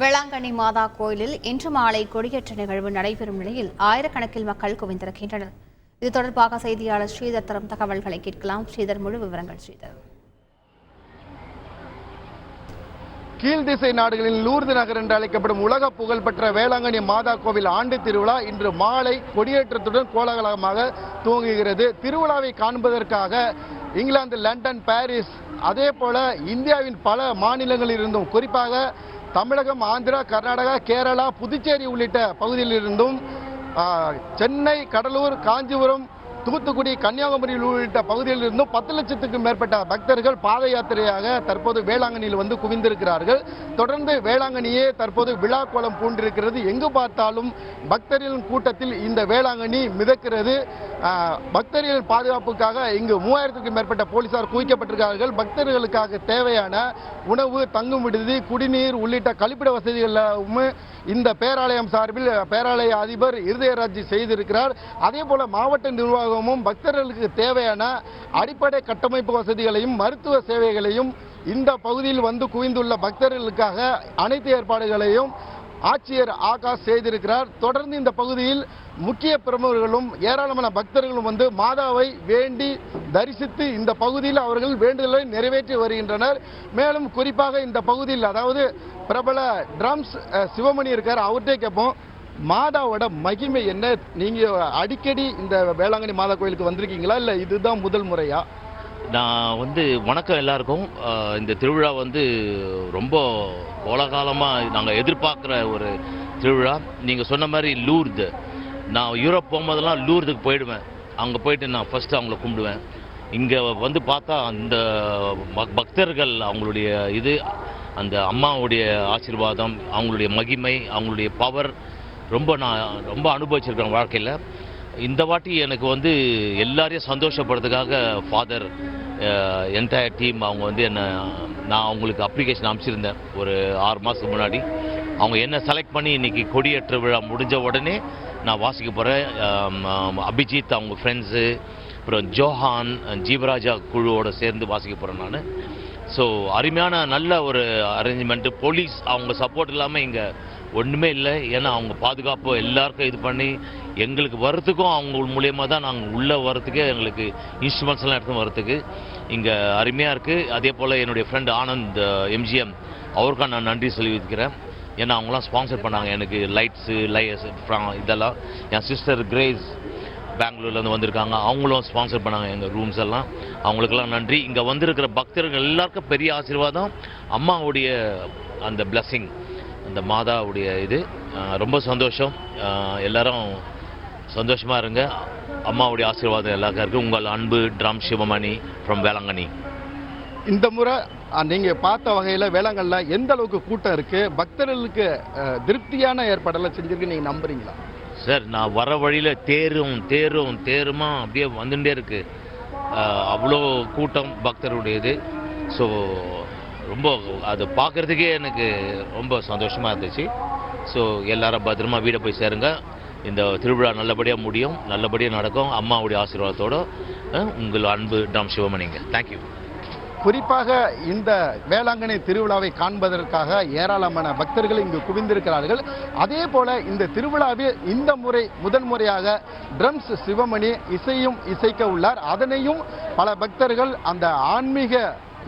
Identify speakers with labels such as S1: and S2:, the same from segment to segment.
S1: வேளாங்கண்ணி மாதா கோயிலில் இன்று மாலை கொடியேற்ற நிகழ்வு நடைபெறும் நிலையில் ஆயிரக்கணக்கில் மக்கள் குவிந்திருக்கின்றனர். இது தொடர்பாக செய்தியாளர் ஸ்ரீதர் தரும் தகவல்களை கேட்கலாம். ஸ்ரீதர் முழு விவரங்கள் ஸ்ரீதர்.
S2: கீழ்திசை நாடுகளில் லூர்து நகர் என்று அழைக்கப்படும் உலக புகழ்பெற்ற வேளாங்கண்ணி மாதா கோவில் ஆண்டு திருவிழா இன்று மாலை கொடியேற்றத்துடன் கோலாகலமாக துவங்குகிறது. திருவிழாவை காண்பதற்காக இங்கிலாந்து லண்டன் பாரிஸ் அதே போல இந்தியாவின் பல மாநிலங்களில் இருந்தும் குறிப்பாக தமிழகம் ஆந்திரா கர்நாடகா கேரளா புதுச்சேரி உள்ளிட்ட பகுதியிலிருந்தும் சென்னை கடலூர் காஞ்சிபுரம் தூத்துக்குடி கன்னியாகுமரி உள்ளிட்ட பகுதியில் இருந்தும் பத்து லட்சத்துக்கும் மேற்பட்ட பக்தர்கள் பாத யாத்திரையாக தற்போது வேளாங்கண்ணியில் வந்து குவிந்திருக்கிறார்கள். தொடர்ந்து வேளாங்கண்ணியே தற்போது விழா கோலம் பூண்டிருக்கிறது. எங்கு பார்த்தாலும் பக்தர்களின் கூட்டத்தில் இந்த வேளாங்கண்ணி மிதக்கிறது. பக்தர்களின் பாதுகாப்புக்காக இங்கு மூவாயிரத்துக்கும் மேற்பட்ட போலீசார் குவிக்கப்பட்டிருக்கிறார்கள். பக்தர்களுக்காக தேவையான உணவு தங்கும் விடுதி குடிநீர் உள்ளிட்ட கழிப்பிட வசதிகளும் இந்த பேராலயம் சார்பில் பேராலய அதிபர் இருதயராஜ் செய்திருக்கிறார். அதே போல மாவட்ட நிர்வாகம் நிர்வாகமும் பக்தர்களுக்கு தேவையான அடிப்படை கட்டமைப்பு வசதிகளையும் மருத்துவ சேவைகளையும் இந்த பகுதியில் வந்து குவிந்துள்ள பக்தர்களுக்காக அனைத்து ஏற்பாடுகளையும் ஆட்சியர் ஆகாஷ் செய்திருக்கிறார். தொடர்ந்து இந்த பகுதியில் முக்கிய பிரமுகர்களும் ஏராளமான பக்தர்களும் வந்து மாதாவை வேண்டி தரிசித்து இந்த பகுதியில் அவர்கள் வேண்டுதலை நிறைவேற்றி வருகின்றனர். மேலும் குறிப்பாக இந்த பகுதியில் அதாவது பிரபல ட்ரம்ஸ் சிவமணி இருக்கார் அவர்கிட்டே கேட்போம். மாதாவோட மகிமை என்ன? நீங்கள் அடிக்கடி இந்த வேளாங்கண்ணி மாதா கோயிலுக்கு வந்திருக்கீங்களா? இல்லை இதுதான் முதல் முறையா?
S3: நான் வந்து வணக்கம் எல்லாருக்கும். இந்த திருவிழா வந்து ரொம்ப கோலகாலமாக நாங்கள் எதிர்பார்க்குற ஒரு திருவிழா. நீங்கள் சொன்ன மாதிரி லூர்து. நான் யூரோப் போகும்போதெல்லாம் லூர்துக்கு போயிடுவேன். அங்கே போயிட்டு நான் ஃபஸ்ட்டு அவங்கள கும்பிடுவேன். இங்கே வந்து பார்த்தா அந்த பக்- பக்தர்கள் அவங்களுடைய இது அந்த அம்மாவுடைய ஆசீர்வாதம் அவங்களுடைய மகிமை அவங்களுடைய பவர் ரொம்ப நான் ரொம்ப அனுபவிச்சிருக்கேன் வாழ்க்கையில். இந்த வாட்டி எனக்கு வந்து எல்லாரையும் சந்தோஷப்படுறதுக்காக ஃபாதர் என்டையர் டீம் அவங்க வந்து என்னை நான் அவங்களுக்கு அப்ளிகேஷன் அனுப்பிச்சிருந்தேன். ஒரு ஆறு மாதத்துக்கு முன்னாடி. அவங்க என்ன செலக்ட் பண்ணி இன்றைக்கி கொடியேற்ற விழா முடிஞ்ச உடனே நான் வாசிக்க போகிறேன் அபிஜித் அவங்க ஃப்ரெண்ட்ஸு அப்புறம் ஜோஹான் ஜீவராஜா குழுவோட சேர்ந்து வாசிக்க போகிறேன் நான். ஸோ அருமையான நல்ல ஒரு அரேஞ்ச்மெண்ட்டு போலீஸ் அவங்க சப்போர்ட் இல்லாமல் இங்கே ஒன்றுமே இல்லை. ஏன்னா அவங்க பாதுகாப்பு எல்லாருக்கும் இது பண்ணி எங்களுக்கு வர்றதுக்கும் அவங்க மூலியமாக தான் நாங்கள் உள்ளே வர்றதுக்கே எங்களுக்கு இன்ஸ்ட்ருமெண்ட்ஸ்லாம் எடுத்து வர்றதுக்கு இங்கே அருமையாக இருக்குது அதே போல் என்னுடைய ஃப்ரெண்ட் ஆனந்த் எம்ஜிஎம் அவருக்கும் நான் நன்றி சொல்லியிருக்கிறேன் ஏன்னா அவங்களாம் ஸ்பான்சர் பண்ணாங்க எனக்கு லைட்ஸு லைஸ் இதெல்லாம். என் சிஸ்டர் கிரேஸ் பெங்களூர்லேருந்து வந்திருக்காங்க. அவங்களும் ஸ்பான்சர் பண்ணாங்க எங்கள் ரூம்ஸ் எல்லாம். அவங்களுக்கெல்லாம் நன்றி. இங்கே வந்திருக்கிற பக்தர்கள் எல்லாருக்கும் பெரிய ஆசீர்வாதம். அம்மாவுடைய அந்த பிளஸ்ஸிங் அந்த மாதாவுடைய இது. ரொம்ப சந்தோஷம். எல்லாரும் சந்தோஷமாக இருங்க. அம்மாவுடைய ஆசீர்வாதம் எல்லாருக்கும் இருக்குது உங்கள் அன்பு ட்ரம் சிவமணி ஃப்ரம் வேளாங்கண்ணி.
S2: இந்த முறை அஹ், நீங்க பார்த்த வகையில வேளாங்கல்ல எந்த அளவுக்கு கூட்டம் இருக்கு? பக்தர்களுக்கு திருப்தியான ஏற்பாடெல்லாம் செஞ்சிருக்கு நீங்க நம்புறீங்களா?
S3: சார் நான் வர வழியில் தேரும் தேரும் தேருமா அப்படியே வந்துட்டே இருக்கு. அஹ், அவ்வளோ கூட்டம் பக்தருடையது. ஸோ ரொம்ப அது பார்க்குறதுக்கே எனக்கு ரொம்ப சந்தோஷமாக இருந்துச்சு. ஸோ எல்லாரும் பத்திரமா வீடை போய் சேருங்க. இந்த திருவிழா நல்லபடியாக முடியும். நல்லபடியாக நடக்கும். அம்மாவுடைய ஆசீர்வாதத்தோட உங்கள் அன்பு டாம் சிவமணிங்க. தேங்க்யூ
S2: குறிப்பாக இந்த வேளாங்கண்ணி திருவிழாவை காண்பதற்காக ஏராளமான பக்தர்கள் இங்கு குவிந்திருக்கிறார்கள். அதே போல இந்த திருவிழாவில் இந்த முறை முதன் முறையாக ட்ரம்ஸ் சிவமணி இசையும் இசைக்க உள்ளார். அதனையும் பல பக்தர்கள் அந்த ஆன்மீக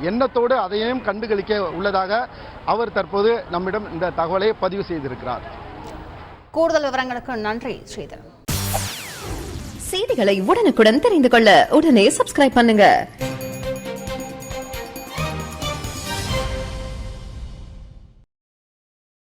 S2: எண்ணத்தோடு அதையும் கண்டுகளிக்க உள்ளதாக அவர் தற்போது நம்மிடம் இந்த தகவலை பதிவு செய்திருக்கிறார்.
S1: கூடுதல் விவரங்களுக்கு நன்றி ஸ்ரீதர்
S4: செய்திகளை உடனுக்குடன் தெரிந்து கொள்ள உடனே சப்ஸ்கிரைப் பண்ணுங்க.